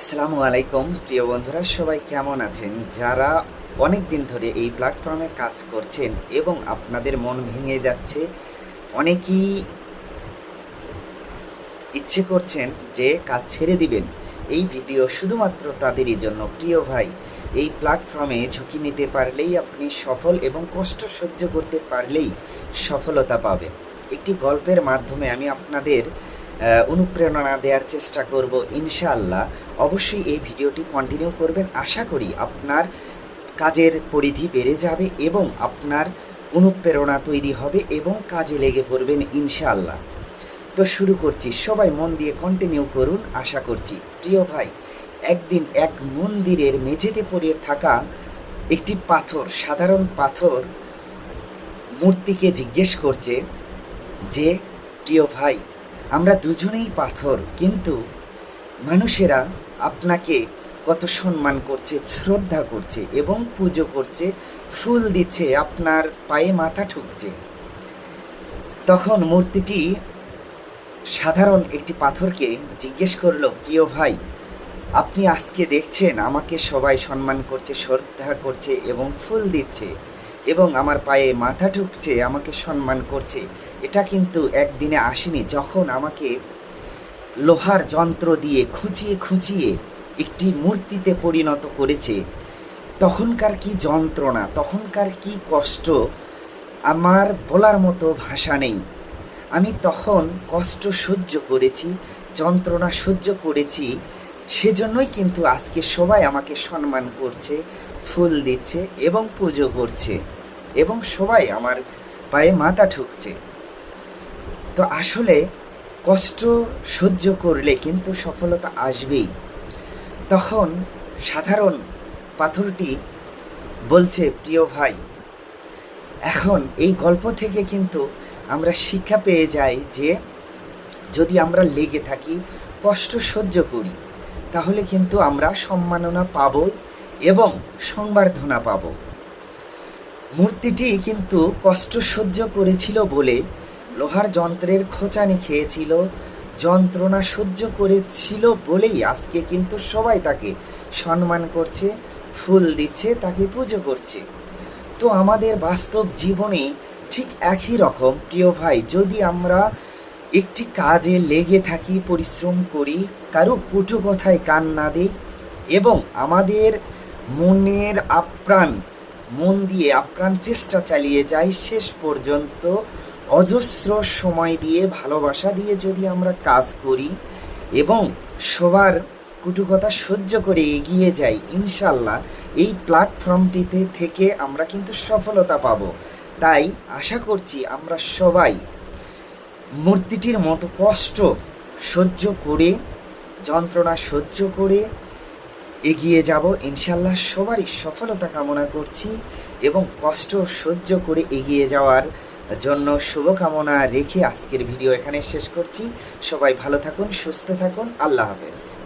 আসসালামু আলাইকুম, প্রিয় বন্ধুরা, সবাই কেমন আছেন? যারা অনেক দিন ধরে এই প্ল্যাটফর্মে কাজ করছেন এবং আপনাদের মন ভেঙে যাচ্ছে, অনেকেই ইচ্ছে করছেন যে কাজ ছেড়ে দিবেন। এই ভিডিও শুধুমাত্র তাদেরই জন্য। প্রিয় ভাই, এই প্ল্যাটফর্মে ঝুঁকি নিতে পারলেই আপনি সফল এবং কষ্ট সহ্য করতে পারলেই সফলতা পাবেন। একটি গল্পের মাধ্যমে আমি আপনাদের অনুপ্রেরণা দেওয়ার চেষ্টা করব ইনশাআল্লাহ। অবশ্যই এই ভিডিওটি কন্টিনিউ করবেন। আশা করি আপনার কাজের পরিধি বেড়ে যাবে এবং আপনার অনুপ্রেরণা তৈরি হবে এবং কাজে লেগে পড়বেন ইনশাআল্লাহ। তো শুরু করছি। সবাই মন দিয়ে কন্টিনিউ করুন। আশা করছি প্রিয় ভাই, একদিন এক মন্দিরের মেঝেতে পড়ে থাকা একটি পাথর, সাধারণ পাথর মূর্তিকে জিজ্ঞেস করছে যে, প্রিয় ভাই আমরা দুজনেই পাথর, কিন্তু মানুষেরা আপনাকে কত সম্মান করছে, শ্রদ্ধা করছে এবং পুজো করছে, ফুল দিচ্ছে, আপনার পায়ে মাথা ঠুকছে। তখন মূর্তিটি সাধারণ একটি পাথরকে জিজ্ঞেস করল, প্রিয় ভাই, আপনি আজকে দেখছেন, আমাকে সবাই সম্মান করছে, শ্রদ্ধা করছে এবং ফুল দিচ্ছে এবং আমার পায়ে মাথা ঠুকছে, আমাকে সম্মান করছে। এটা কিন্তু একদিনে আসেনি, যখন আমাকে লোহার যন্ত্র দিয়ে খুঁচিয়ে খুঁচিয়ে একটি মূর্তিতে পরিণত করেছে, তখনকার কি যন্ত্রণা, তখনকার কি কষ্ট, আমার বলার মতো ভাষা নেই। আমি তখন কষ্ট সহ্য করেছি, যন্ত্রণা সহ্য করেছি, সেজন্যই কিন্তু আজকে সবাই আমাকে সম্মান করছে, ফুল দিচ্ছে এবং পুজো করছে এবং সবাই আমার পায়ে মাথা ঠুকছে। তো আসলে কষ্ট সহ্য করলে কিন্তু সফলতা আসবেই। তখন সাধারণ পাথরটি বলছে, প্রিয় ভাই, এখন এই গল্প থেকে কিন্তু আমরা শিক্ষা পেয়ে যাই যে যদি আমরা লেগে থাকি, কষ্ট সহ্য করি, তাহলে কিন্তু আমরা সম্মাননা পাবই এবং সংবর্ধনা পাব। মূর্তিটি কিন্তু কষ্ট সহ্য করেছিল বলে লোহার যন্ত্রের খোঁচানি খেয়েছিল। যন্ত্রণা সহ্য করেছিল বলেই আজকে কিন্তু সবাই তাকে সম্মান করছে, ফুল দিচ্ছে, তাকে পুজো করছে। তো আমাদের বাস্তব জীবনে ঠিক একই রকম, প্রিয় ভাই, যদি আমরা একটি কাজে লেগে থাকি, পরিশ্রম করি, কারও কুটু কথায় কান না দিই, এবং আমাদের মনের আপ্রাণ, মন দিয়ে আপ্রাণ চেষ্টা চালিয়ে যাই, শেষ পর্যন্ত অজস্র সময় দিয়ে ভালোবাসা দিয়ে যদি আমরা কাজ করি এবং সবার কুটুকতা সহ্য করে এগিয়ে যাই ইনশাল্লাহ এই প্ল্যাটফর্মটিতে থেকে আমরা কিন্তু সফলতা পাবো। তাই আশা করছি আমরা সবাই মূর্তিটির মতো কষ্ট সহ্য করে, যন্ত্রণা সহ্য করে এগিয়ে যাব। ইনশাল্লাহ সবারই সফলতা কামনা করছি এবং কষ্ট সহ্য করে এগিয়ে যাওয়ার জন্য শুভকামনা রেখে আজকের ভিডিও এখানে শেষ করছি। সবাই ভালো থাকুন, সুস্থ থাকুন। আল্লাহ হাফেজ।